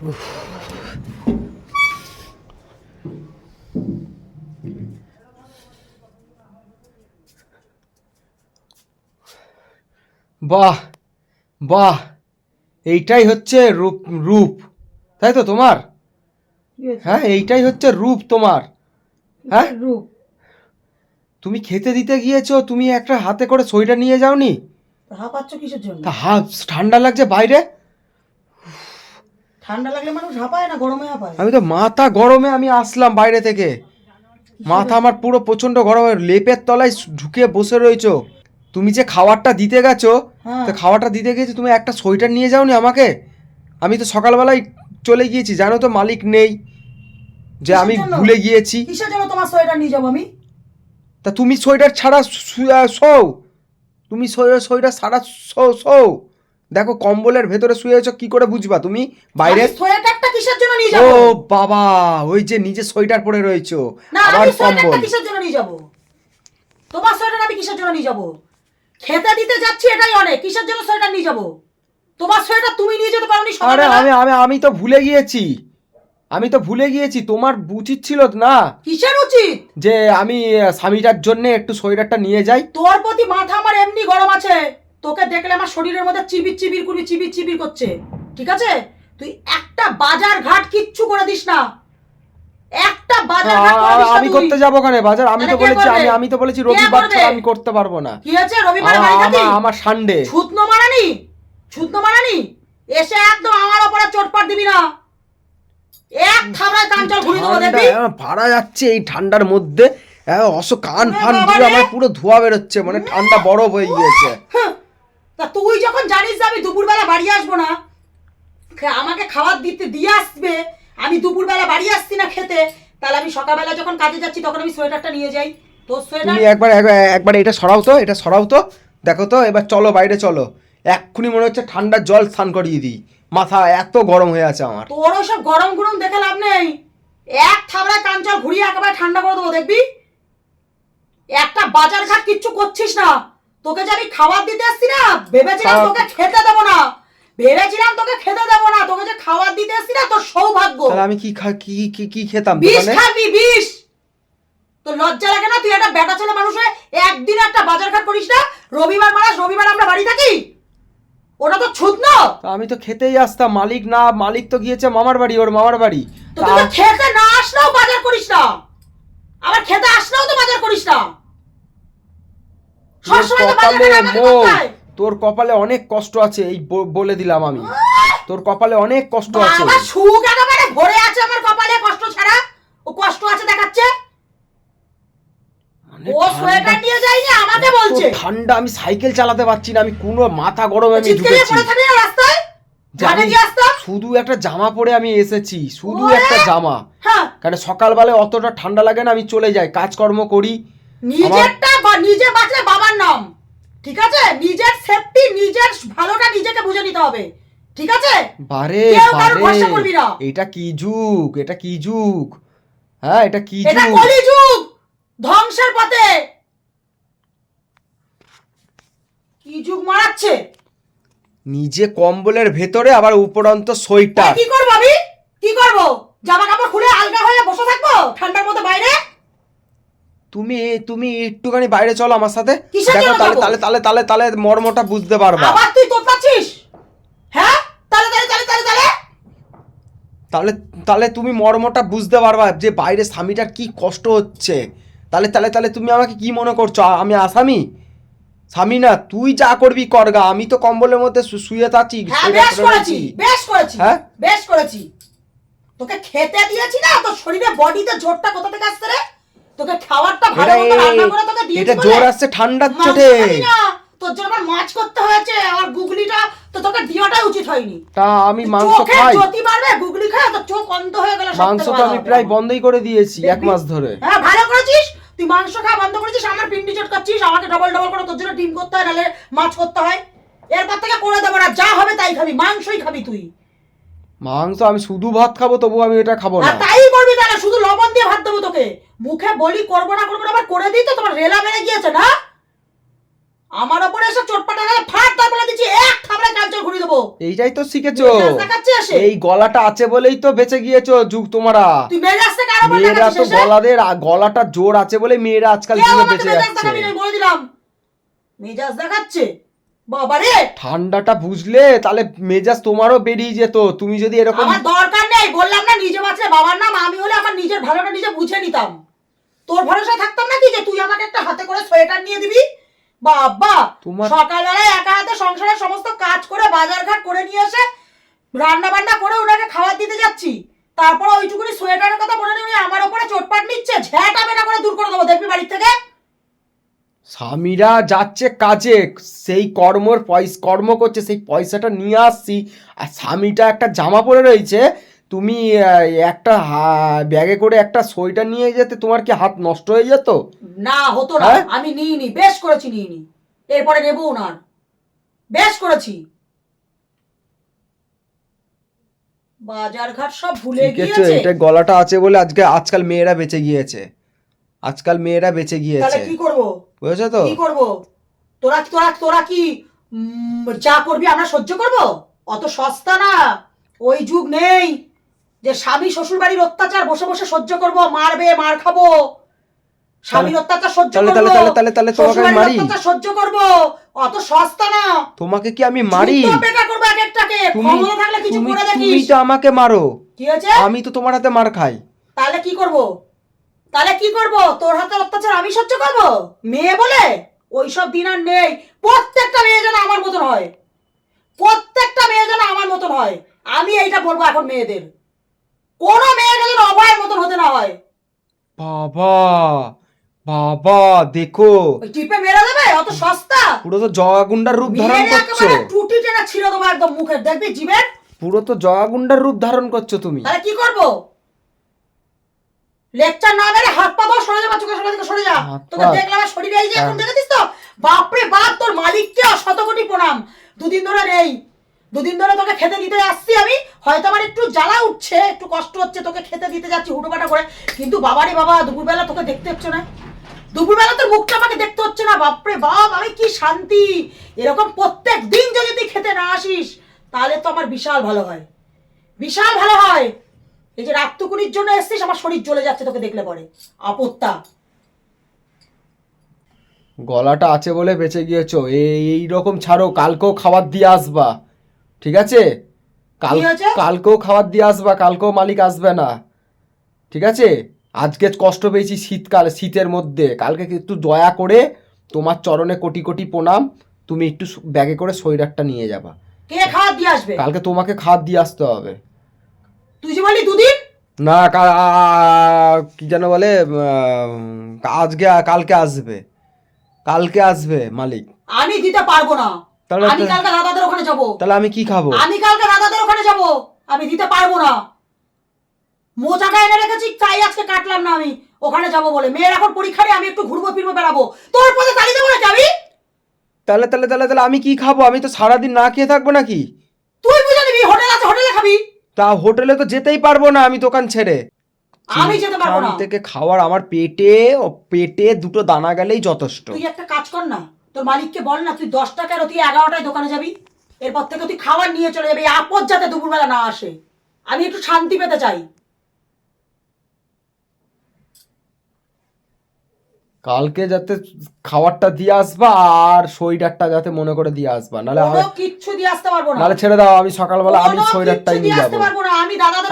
বাহ বাহ এইটাই হচ্ছে রূপ রূপ। তাই তো তোমার? হ্যাঁ এইটাই হচ্ছে রূপ তোমার। হ্যাঁ? রূপ। তুমি খেতে দিতে গিয়েছো তুমি একটা হাতে করে সইটা নিয়ে যাওনি? হাঁপাচ্ছ কিসের জন্য? তা হাত ঠান্ডা লাগছে বাইরে? ঠান্ডা লাগলে মানুষ হাঁপায় না গরমে হাঁপায়? আমি তো মাথা গরমে আমি আসলাম বাইরে থেকে। মাথা আমার পুরো প্রচণ্ড গরম লেপের তলায় ঢুকে বসে রয়েছো। তুমি যে খাবারটা দিতে গেছো হ্যাঁ। তো খাবারটা দিতে গিয়েছো তুমি একটা সোয়েটার নিয়ে যাওনি আমাকে? আমি তো সকালবেলায় চলে গিয়েছি জানো তো মালিক নেই যে আমি ভুলে গিয়েছি। কিসের জন্য তোমার সোয়েটার নিয়ে যাব আমি? তা তুমি সোয়েটার ছাড়া শু- তুমি সোয়েটার ছাড়া শো শোও। দেখো কম্বলের ভেতরে শুয়ে আছো কি করে বুঝবা? তুমি বাইরে সোয়েটারটা কিসের জন্য নিয়ে ও যাব বাবা ওই যে নিজে সোয়েটার পরে রয়েছো। না আবার কম্বল। কিসের জন্য নিয়ে যাব? তোমার সোয়েটার আমি কিসের জন্য নিয়ে যাব? খেতে দিতে যাচ্ছি এটাই অনেক কিসের জন্য সোয়েটার নিয়ে যাব? তোমার সোয়েটার তুমি নিয়ে যেতে পারোনি আরে আমি আমি আমি তো ভুলে গিয়েছি। আমি তো ভুলে গিয়েছি তোমার উচিত ছিল না কিসের উচিত? যে আমি স্বামীটার জন্য একটু সোয়েটারটা নিয়ে যাই। তোর প্রতি মাথা আমার এমনি গরম আছে। তোকে দেখলে আমার শরীরের মধ্যে চিবির চিবির করবি চিবির চিবির করছে। ঠিক আছে? তুই একটা বাজার ঘাট কিচ্ছু করে দিস না। একটা বাজার ঘাট আমি করতে যাব ওখানে বাজার? আমি তো বলেছি আমি আমি তো বলেছি রবিবার ছাড়া আমি করতে পারব না। কি আছে রবিবার বাড়ি থাকি আমার সানডে। ছুতনো মারানি? ছুতনো মারানি? এসে একদম আমার ওপরে চোটপাট দিবি না। এক থাবড়ায় কাঞ্চল ঘুরি দেবো দেখবি? ভাড়া যাচ্ছে এই ঠান্ডার মধ্যে। অস কান ফান পুরো আমার পুরো ধোয়া বেরোচ্ছে মানে ঠান্ডা বরফ হয়ে গিয়েছে। হ্যাঁ, তা তুই যখন জানিস যে আমি দুপুরবেলা বাড়ি আসব না আমাকে খাবার দিতে দিয়ে আসবে আমি দুপুরবেলা বাড়ি আসছি না খেতে তাহলে আমি সকালবেলা যখন কাজে যাচ্ছি তখন আমি সোয়েটারটা নিয়ে যাই। তোর সোয়েটার? তুমি একবার একবার- এটা সরাও তো এটা সরাও তো। দেখো তো এবার চলো বাইরে চলো। এক্ষুনি মনে হচ্ছে ঠান্ডার জল স্নান করিয়ে দিই। মাথা এত গরম হয়ে আছে আমার। তোর সব গরম গরম দেখে লাভ নেই। এক থাবড়ায় কাঞ্চল ঘুরিয়ে একেবারে ঠান্ডা করে দেবো দেখবি? একটা বাজার ঘাট কিচ্ছু করছিস না। তোকে যে আমি খাবার দিতে আসছি না ভেবেছিলাম তোকে খেতে দেবো না। ভেবেছিলাম তোকে খেতে দেবো না তোকে যে খাবার দিতে আসছি না তোর সৌভাগ্য। তাহলে আমি কি খা কি কি কি খেতাম বিষ খাবি বিষ। তোর লজ্জা লাগে না? তুই একটা বেটা ছেলে মানুষ হয়ে একদিন একটা বাজার ঘাট করিস না? রবিবার মারাস রবিবার আমরা বাড়ি থাকি? ওটা তো ছুত না আমি তো খেতেই আসতাম মালিক না মালিক তো গিয়েছে মামার বাড়ি ওর মামার বাড়ি। তো তা তুই তো খেতে না আসলেও বাজার করিস না। আবার খেতে আসলেও তো বাজার করিস না তোর সবসময় তো বাজার কপালে। তোর কপালে অনেক কষ্ট আছে এই বলে দিলাম আমি। তোর কপালে অনেক কষ্ট আছে। সুখ একেবারে ভরে আছে আমার কপালে কষ্ট ছাড়া। ও কষ্ট আছে দেখাচ্ছে। মানে ও সোয়েটার ঠান্ডা- নিয়ে যায়নি আমাকে বলছে। ঠান্ডা আমি সাইকেল চালাতে পারছি না আমি কোনো মাথা গরমে আমি ঢুকেছি। শুধু একটা জামা পরে আমি এসেছি শুধু একটা জামা। হ্যাঁ। কারণ সকালবেলায় অতটা ঠান্ডা লাগে না আমি চলে যাই কাজকর্ম করি। নিজেরটা নিজে বাঁচলে নাম। ঠিক আছে? নিজের সেফটি নিজের ভালোটা নিজেকে বুঝে নিতে হবে। ঠিক আছে? বারে। বারে। এটা কি যুগ? এটা কি যুগ? হ্যাঁ এটা কি যুগ এটা কলি যুগ ধ্বংসের পথে! কি যুগ মারাচ্ছে? নিজে কম্বলের ভেতরে আবার উপরন্ত সোয়েটার কি করব আমি কি করব? জামা কাপড় খুলে আলগা হয়ে বসে থাকব? ঠান্ডার মধ্যে বাইরে? তুমি তুমি একটুখানি বাইরে চলো আমার সাথে। দেখো তাহলে তাহলে তাহলে তাহলে তাহলে মর্মটা বুঝতে পারবা। আবার তুই তোতাচ্ছিস হ্যাঁ? তাহলে তাহলে তাহলে তাহলে তাহলে? তাহলে তাহলে তুমি মর্মটা বুঝতে পারবা যে বাইরে স্বামীটার কি কষ্ট হচ্ছে। তাহলে তাহলে তাহলে তুমি আমাকে কি মনে করছ? আমি আসামি? স্বামী না তুই যা করবি করগা আমি তো কম্বলের মধ্যে শুয়ে থাকি হ্যাঁ বেশ করেছি বেশ করেছি হ্যাঁ? বেশ করেছি। তোকে খেতে দিয়েছি না? তোর শরীরে বডিতে জোরটা কোথা থেকে আসছে রে? তোকে খাবারটা ভালো মতো রান্না করে তোকে দিয়েছি এটা জোর আসছে ঠান্ডার চোটে। তোর জন্য আমার মাছ করতে হয়েছে আর গুগলিটা তো তোকে উচিত হয়নি। তা আমি মাংস খাই। জ্যোতি মারবে গুগলি খায় তোর চোখ অন্ধ হয়ে গেল মাংস তো আমি প্রায় বন্ধই করে দিয়েছি এক মাস ধরে। হ্যাঁ ভালো করেছিস? তুই মাংস খাওয়া বন্ধ করেছিস? আমার পিন্ডি চটকাচ্ছিস আমাকে ডবল ডবল করে তোর জন্য ডিম করতে হয় নাহলে মাছ করতে হয়। এরপর থেকে করে দেবো না যা হবে তাই খাবি মাংসই খাবি তুই। মাংস আমি শুধু ভাত খাব তবু আমি এটা খাব না। তাই করবি তাহলে শুধু লবণ দিয়ে ভাত দেবো তোকে। মুখে বলি করব না করব না আবার করে দিই তো তোমার রেলা বেড়ে গিয়েছে না? আমার ওপরে এসে চোটপাটা গেলে ফাট তার বলে দিচ্ছি এক থাবড়ায় কালচার ঘুরিয়ে দেবো। এইটাই তো শিখেছো। এই গলাটা আছে বলেই তো বেঁচে গিয়েছো যুগ তোমরা। মেয়েরা তো গলাদের গলাটা জোর আছে বলে মেয়েরা আজকাল বেঁচে যাচ্ছে। না, বলে দিলাম। মেজাজ দেখাচ্ছে। বাবা রে ঠান্ডাটা বুঝলে তাহলে মেজাজ তোমারও বেরিয়ে যেত। তুমি যদি এরকম আমার দরকার নেই বললাম না নিজে বাঁচলে বাবার নাম আমি হলে আমার নিজের ভালোটা নিজে বুঝে নিতাম। তোর ভরসা থাকতাম নাকি যে তুই আমাকে একটা হাতে করে সোয়েটার নিয়ে দিবি? বাবা তোমার- সকালবেলায় একা হাতে সংসারের সমস্ত কাজ করে বাজার ঘাট করে নিয়ে এসে রান্না বান্না করে ওনাকে খাবার দিতে যাচ্ছি। তারপর ওইটুকুনি সোয়েটারের কথা মনে নেই আমার ওপরে চোটপাট নিচ্ছে ঝ্যাটা বেটা করে দূর করে দেবো দেখবি বাড়ির থেকে। স্বামীরা যাচ্ছে কাজে সেই কর্মর পয়সা কর্ম করছে সেই পয়সাটা নিয়ে আসছি। আর স্বামীটা একটা জামা পরে রয়েছে তুমি একটা ব্যাগে করে একটা সোয়েটার নিয়ে যেতে তোমার কি হাত নষ্ট হয়ে যেত? না হতো না। হ্যাঁ? আমি নিইনি বেশ করেছি নিইনি। এরপরে নেব না বেশ করেছি। বাজার ঘাট সব ভুলে গিয়েছে। এটা গলাটা আছে বলে আজকে আজকাল মেয়েরা বেঁচে গিয়েছে। আজকাল মেয়েরা বেঁচে তাহলে গিয়েছে। কি করব? বুঝেছ তো? কি করব? তোরা তোরা তোরা কি যা করবি আমরা সহ্য করব? অত সস্তা না। ওই যুগ নেই যে স্বামী শ্বশুর বাড়ির অত্যাচার বসে বসে সহ্য করব মারবে মার খাব। স্বামীর অত্যাচার সহ্য তাহলে- করব। তাহলে- তাহলে- তাহলে তোমাকে শ্বশুরবাড়ির মারি? অত্যাচার সহ্য করব। অত সস্তা না। তোমাকে কি আমি মারি? পেটা করব এক একটাকে। তুমি ক্ষমতা থাকলে কিছু তুমি করে তুমি দেখিস তো আমাকে মারো। কি হয়েছে? আমি তো তোমার হাতে মার খাই। তাহলে কি করব? তাহলে কি করব? তোর হাতে অত্যাচার আমি সহ্য করব? মেয়ে বলে? ওইসব দিন আর নেই। প্রত্যেকটা মেয়ে যেন আমার মতন হয়। প্রত্যেকটা মেয়ে যেন আমার মতন হয়। আমি এইটা বলব এখন মেয়েদের। কোনো মেয়েটা যেন অভয়ের মতন হতে না হয়। বাবা বাবা দেখো। টিপে মেরে দেবে? অত সস্তা? পুরো তো জগাগুন্ডার রূপ ধারণ করছ। টুটি টেনে ছিঁড়ে দেবো একদম মুখের। দেখবি জিভের? পুরো তো জগাগুন্ডার রূপ ধারণ করছ তুমি। তাহলে কি করব? লেকচার না মেরে হাত পা দাও সরে যাবা চোখের সামনে থেকে সরে যা। তোকে দেখলাম আমার শরীরে এই যে এখন। দেখেছিস তো? বাপরে বাপ তোর মালিককে শত কোটি প্রণাম। দুদিন ধরে নেই। দুদিন ধরে তোকে খেতে দিতে আসছি আমি। হয়তো আমার একটু জ্বালা উঠছে একটু কষ্ট হচ্ছে তোকে খেতে দিতে যাচ্ছি হুটোপাটা করে। কিন্তু বাবারে বাবা দুপুরবেলা তোকে দেখতে হচ্ছে না। দুপুরবেলা তোর মুখটা আমাকে দেখতে হচ্ছে না। বাপরে বাপ আমি কি শান্তি? এরকম প্রত্যেক দিন যদি তুই খেতে না আসিস তাহলে তো আমার বিশাল ভালো হয়। বিশাল ভালো হয়। এই যে রাত্তুকুনির জন্য এসছিস আমার শরীর জ্বলে যাচ্ছে তোকে দেখলে পরে। আপত্তা। গলাটা আছে বলে বেঁচে গিয়েছো। এই রকম ছাড়ো কালকেও খাবার দিয়ে আসবা। ঠিক আছে? কাল কালকেও খাবার দিয়ে আসবা কালকেও মালিক আসবে না। ঠিক আছে? আজকে কষ্ট পেয়েছি শীতকাল শীতের মধ্যে। কালকে একটু দয়া করে তোমার চরণে কোটি কোটি প্রণাম তুমি একটু ব্যাগে করে সোয়েটারটা নিয়ে যাবা। কে খাবার দিয়ে আসবে? কালকে তোমাকে খাবার দিয়ে আসতে হবে। তুই যে বলি দুদিন? না কি যেন বলে আজকে কালকে আসবে। কালকে আসবে মালিক। আমি দিতে পারব না। তাহলে আমি কালকে দাদাদের ওখানে যাব। তাহলে আমি কি খাব? আমি কালকে দাদাদের ওখানে যাব। আমি দিতে পারব না। মোচাটা এনে রেখেছি তাই আজকে কাটলাম না আমি। ওখানে যাব বলে। মেয়ের এখন পরীক্ষা আমি একটু ঘুরবো ফিরবো বেড়াবো। তোর পথে তাড়িয়ে দেবো নাকি আমি? তাহলে তাহলে তাহলে তাহলে আমি কি খাব? আমি তো সারাদিন না খেয়ে থাকব নাকি? তুই বুঝে নিবি হোটেল আছে হোটেলে খাবি। তা হোটেলে তো যেতেই পারব না আমি দোকান ছেড়ে। আমি যেতে পারব না। থেকে খাওয়ার আমার পেটে ও পেটে দুটো দানা গেলেই যথেষ্ট। তুই একটা কাজ কর না তোর মালিককে বল না তুই দশ টাকার তুই এগারোটায় দোকানে যাবি এরপর থেকে তুই খাবার নিয়ে চলে যাবি আপদ যাতে দুপুরবেলা না আসে। আমি একটু শান্তি পেতে চাই। কালকে যাতে খাবারটা দিয়ে আসবা আর সোয়েটারটা যাতে মনে করে দিয়ে আসবা নাহলে কোনো আমি- কিচ্ছু দিয়ে আসতে পারব না। নাহলে ছেড়ে দাও আমি সকালবেলা আমি কোনো সোয়েটারটাই নিয়ে যাব।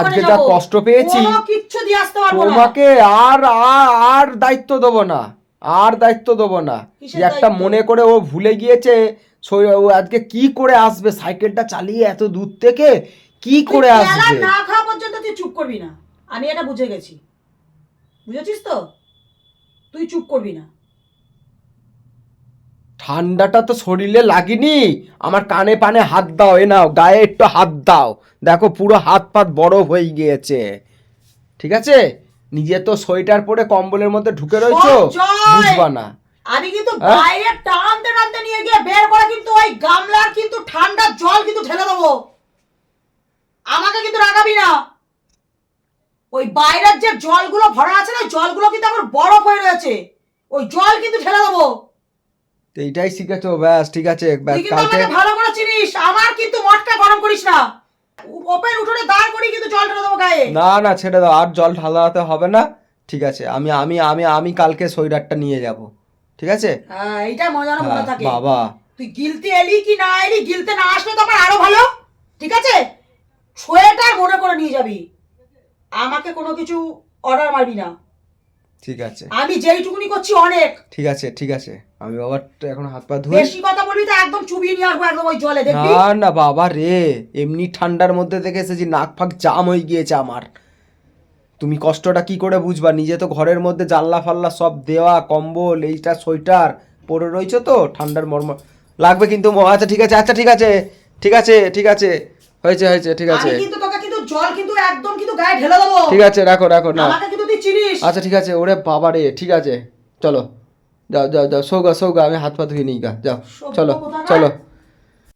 আজকে যা কষ্ট পেয়েছি কিচ্ছু দিয়ে আসতে পারব না। তোমাকে আর আর আর দায়িত্ব দেবো না আর দায়িত্ব দেবো না। একটা মনে করে ও ভুলে গিয়েছে ও আজকে কি করে আসবে সাইকেলটা চালিয়ে এত দূর থেকে কি করে আসবে? না খাওয়া পর্যন্ত তুই চুপ করবি না। আমি এটা বুঝে গেছি। বুঝেছিস তো? তুই চুপ করবি না। ঠান্ডাটা তো শরীরে লাগেনি। আমার কানে পানে হাত দাও এ নাও গায়ে একটু হাত দাও। দেখো পুরো হাত পাত বরফ হয়ে গিয়েছে। ঠিক আছে? নিজে তো সোয়েটার পরে কম্বলের মধ্যে ঢুকে রয়েছো! বুঝবা না। আমি কিন্তু হ্যাঁ? বাইরে টানতে টানতে নিয়ে গিয়ে বের করে কিন্তু ওই গামলার কিন্তু ঠান্ডা জল কিন্তু ঢেলে দেবো। আমাকে কিন্তু রাগাবি না। ওই বাইরের যে জলগুলো ভরা আছে না জলগুলো কিন্তু এখন বরফ হয়ে রয়েছে। ওই জল কিন্তু ঢেলে দেবো। এইটাই শিখেছো ব্যাস ঠিক আছে ব্যাস কালকে ভালো করে চিনিস আমার কিন্তু মটকা গরম করিস না। ওপেন উঠোনে দাঁড় করি কিন্তু জল ঢেলে দেবো গায়ে। না না ছেড়ে দাও আর জল ঢালাতে হবে না। ঠিক আছে আমি আমি আমি আমি কালকে সোয়েটারটা নিয়ে যাব। ঠিক আছে? হ্যাঁ এইটা মজা না মনে হ্যাঁ, থাকে। বাবা। তুই গিলতে এলি কি না এলি গিলতে না আসলে তো আমার আরও ভালো। ঠিক আছে? সোয়েটার মনে করে নিয়ে যাবি। আমাকে কোনো কিছু অর্ডার মারবি না। ঠিক আছে। আমি যেইটুকুনি করছি অনেক। ঠিক আছে ঠিক আছে। আমি বাবার এখন হাত পা ধুই বেশি কথা বলবি তো একদম চুবিয়ে নিয়ে আসব একদম ওই জলে দেখবি? না না বাবা রে এমনি ঠান্ডার মধ্যে থেকে এসেছি নাক ফাক জাম হয়ে গিয়েছে আমার। তুমি কষ্টটা কি করে বুঝবা? নিজে তো ঘরের মধ্যে জানলা ফাল্লা সব দেওয়া কম্বল এইটা সোয়েটার পরে রয়েছে তো ঠান্ডার মর্ম। লাগবে কিন্তু আচ্ছা ঠিক আছে আচ্ছা ঠিক আছে ঠিক আছে ঠিক আছে। হয়েছে হয়েছে ঠিক আছে। কিন্তু জল কিন্তু একদম কিন্তু গায়ে ঢেলে দেবো। ঠিক আছে রাখো রাখো না। আমাকে কিন্তু তুই চিনিস। আচ্ছা ঠিক আছে ওরে বাবা রে ঠিক আছে চলো। যাও যাও যাও সৌগা সৌগা আমি হাত পা ধুয়ে নিই গা যাও চলো চলো।